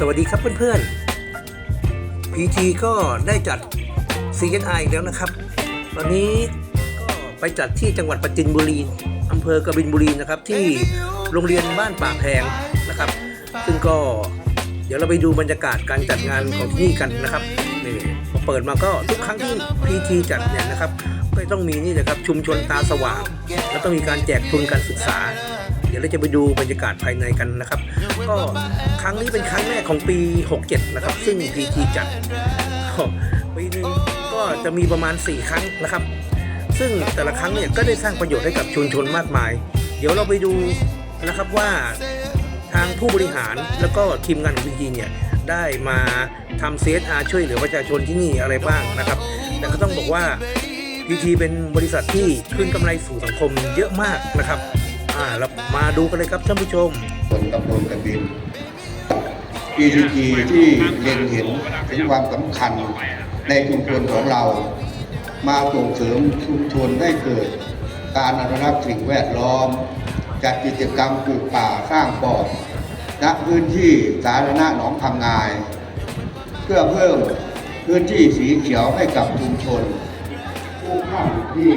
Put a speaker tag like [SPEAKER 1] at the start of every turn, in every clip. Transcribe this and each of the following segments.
[SPEAKER 1] สวัสดีครับเพื่อนๆ PG ก็ได้จัด CNI อีกแล้วนะครับตอนนี้ก็ไปจัดที่จังหวัดปัจจินบุรีอำเภอกบินบุรีนะครับที่โรงเรียนบ้านป่าแพงนะครับ ซึ่งก็เดี๋ยวเราไปดูบรรยากาศการจัดงานของที่นี่กันนะครับนี่พอเปิดมาก็ทุกครั้งที่ PG จัดเนี่ยนะครับก็ต้องมีนี่นะครับชุมชนตาสว่าง แล้วต้องมีการแจกทุนการศึกษา เดี๋ยวเราจะไปดูบรรยากาศภายในกันนะครับ ก็ครั้งนี้เป็นครั้งแรกของปี 67 นะครับ ซึ่ง PG จัดปีนึงก็จะมีประมาณ 4 ครั้งนะครับ ซึ่งแต่ละครั้งเนี่ยก็ได้สร้างประโยชน์ให้กับชุมชนมากมาย เดี๋ยวเราไปดูนะครับว่าทางผู้บริหารแล้วก็ทีมงานของ PG เนี่ยได้มาทำ CSR ช่วยเหลือประชาชนที่นี่อะไรบ้างนะครับ แต่ก็ต้องบอกว่า PG เป็นบริษัทที่คืนกำไรสู่สังคมเยอะมากนะครับ อ่าเรามาดูกันเลยครับท่านผู้ชม
[SPEAKER 2] ผลตำบลกบิน EDG ที่เล็งเห็นถึงความสำคัญในชุมชนของเรา มาส่งเสริมชุมชนให้เกิด การอนุรักษ์สิ่งแวดล้อม จัดกิจกรรมปลูกป่าสร้างปอดณพื้นที่สาธารณะหนองพังงาย เพื่อเพิ่มพื้นที่สีเขียวให้กับชุมชนผู้ข้ามที่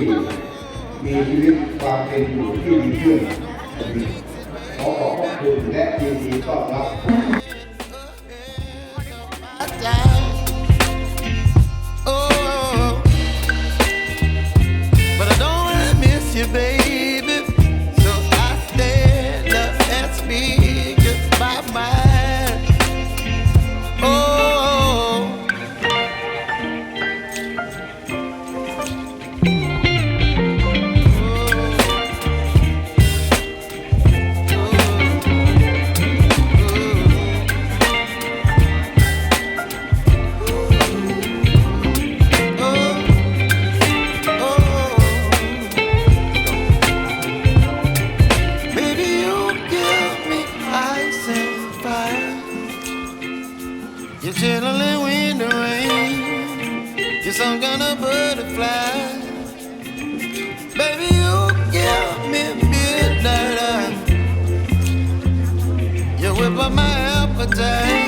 [SPEAKER 2] มีชีวิตความเป็นอยู่ที่ดีขึ้นขอขอบคุณและยินดีต้อนรับ
[SPEAKER 3] You're chilling when the rain. You're some kind of butterfly. Baby, you give me midnight. You whip up my appetite.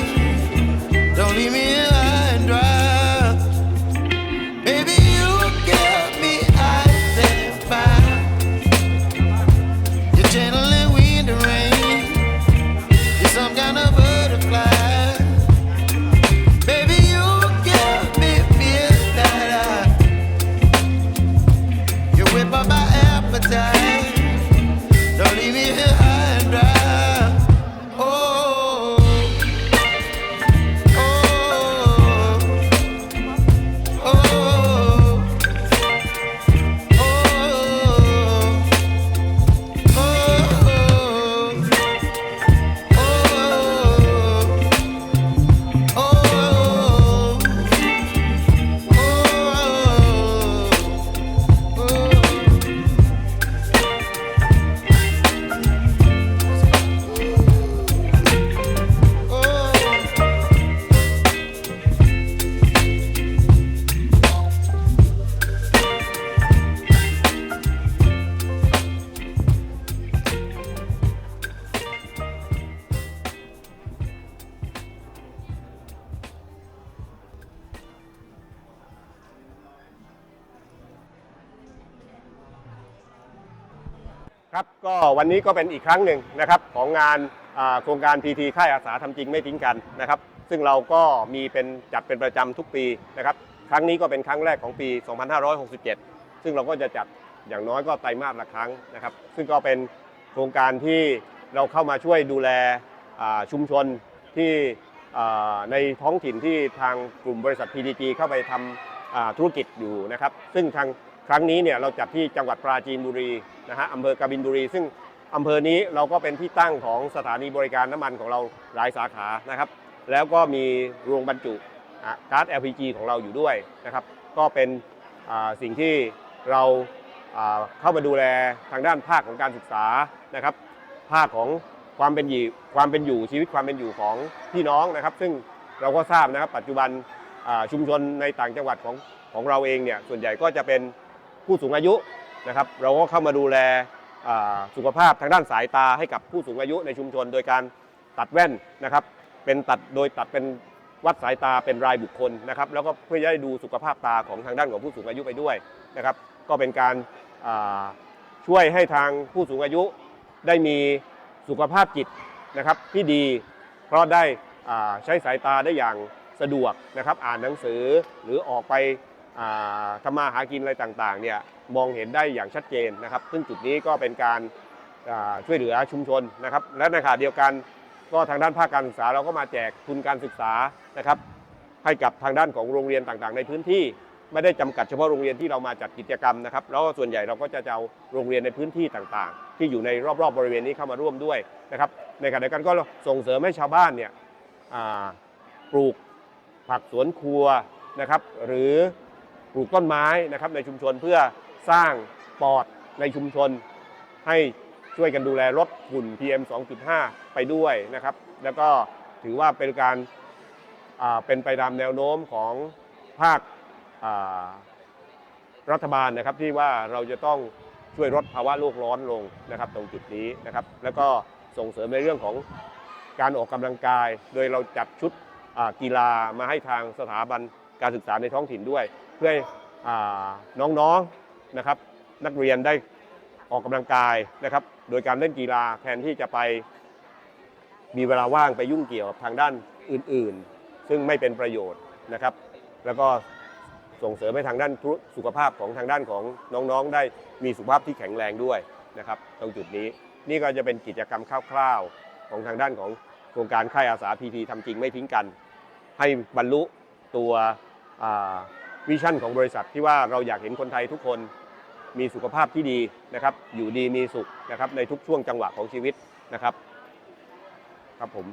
[SPEAKER 4] ครับก็วันนี้ก็เป็นอีกครั้งหนึ่งนะครับของงานโครงการ PT ค่ายอาสาทำจริงไม่ทิ้งกันนะครับซึ่งเราก็มีเป็นจัดเป็นประจำทุกปีนะครับครั้งนี้ก็เป็นครั้งแรกของปี 2567 ซึ่งเราก็จะจัดอย่างน้อยก็ไตรมาสละครั้งนะครับ ซึ่งก็เป็นโครงการที่เราเข้ามาช่วยดูแลชุมชนที่ในท้องถิ่นที่ทางกลุ่มบริษัท PTG เข้าไปทำธุรกิจอยู่นะครับ ซึ่งทาง ครั้งนี้เนี่ยเราจัดที่จังหวัดปราจีนบุรีนะฮะอำเภอกบินบุรี ซึ่งอำเภอนี้เราก็เป็นที่ตั้งของสถานีบริการน้ำมันของเราหลายสาขานะครับ แล้วก็มีโรงบรรจุก๊าซ LPG ของเราอยู่ด้วยนะครับ ก็เป็นสิ่งที่เราเข้ามาดูแลทางด้านภาคของการศึกษานะครับ ภาคของความเป็นอยู่ความเป็นอยู่ชีวิตความเป็นอยู่ของพี่น้องนะครับ ซึ่งเราก็ทราบนะครับปัจจุบันชุมชนในต่างจังหวัดของของเราเองเนี่ยส่วนใหญ่ก็จะเป็น ผู้สูงอายุนะครับ เราก็เข้ามาดูแลสุขภาพทางด้านสายตาให้กับผู้สูงอายุในชุมชน โดยการตัดแว่นนะครับ เป็นตัดโดยตัดเป็นวัดสายตาเป็นรายบุคคลนะครับ แล้วก็เพื่อจะได้ดูสุขภาพตาของทางด้านของผู้สูงอายุไปด้วยนะครับ ก็เป็นการช่วยให้ทางผู้สูงอายุได้มีสุขภาพจิตนะครับที่ดี เพราะได้ใช้สายตาได้อย่างสะดวกนะครับ อ่านหนังสือหรือออกไป ทำมาหากินอะไรต่างๆเนี่ยมองเห็นได้อย่างชัดเจนนะครับ ซึ่งจุดนี้ก็เป็นการช่วยเหลือชุมชนนะครับ และในขณะเดียวกันก็ทางด้านภาคการศึกษาเราก็มาแจกทุนการศึกษานะครับ ให้กับทางด้านของโรงเรียนต่างๆ ในพื้นที่ ไม่ได้จำกัดเฉพาะโรงเรียนที่เรามาจัดกิจกรรมนะครับแล้วส่วนใหญ่เราก็จะเอาโรงเรียนในพื้นที่ต่างๆ ที่อยู่ในรอบๆบริเวณนี้เข้ามาร่วมด้วยนะครับ ในขณะเดียวกันก็ส่งเสริมให้ชาวบ้านเนี่ยปลูกผักสวนครัวนะครับ หรือ ปลูกต้นไม้นะครับในชุมชนเพื่อสร้างปอดในชุมชน ให้ช่วยกันดูแลลดฝุ่น PM 2.5 ไปด้วยนะครับ แล้วก็ถือว่าเป็นการาเป็นไปตามแนวโน้มของภาคารัฐบาลนะครับที่ว่าเราจะต้องช่วยลดภาวะโลกร้อนลงนะครับ ตรงจุดนี้นะครับ แล้วก็ส่งเสริมในเรื่องของการออกกำลังกาย โดยเราจัดชุดกีฬามาให้ทางสถาบัน การศึกษาในท้องถิ่นด้วย เพื่อให้น้องๆนะครับนักเรียนได้ออกกำลังกายนะครับ โดยการเล่นกีฬาแทนที่จะไปมีเวลาว่างไปยุ่งเกี่ยวกับทางด้านอื่นๆ ซึ่งไม่เป็นประโยชน์นะครับ แล้วก็ส่งเสริมให้ทางด้านสุขภาพของทางด้านของน้องๆ ได้มีสุขภาพที่แข็งแรงด้วยนะครับ ตรงจุดนี้นี่ก็จะเป็นกิจกรรมคร่าวๆของทางด้านของโครงการค่ายอาสาพีทีทำจริงไม่ทิ้งกัน ให้บรรลุตัว วิชั่นของบริษัทที่ว่าเราอยากเห็นคนไทยทุกคนมีสุขภาพที่ดีนะครับ อยู่ดีมีสุขนะครับในทุกช่วงจังหวะของชีวิตนะครับ ครับผม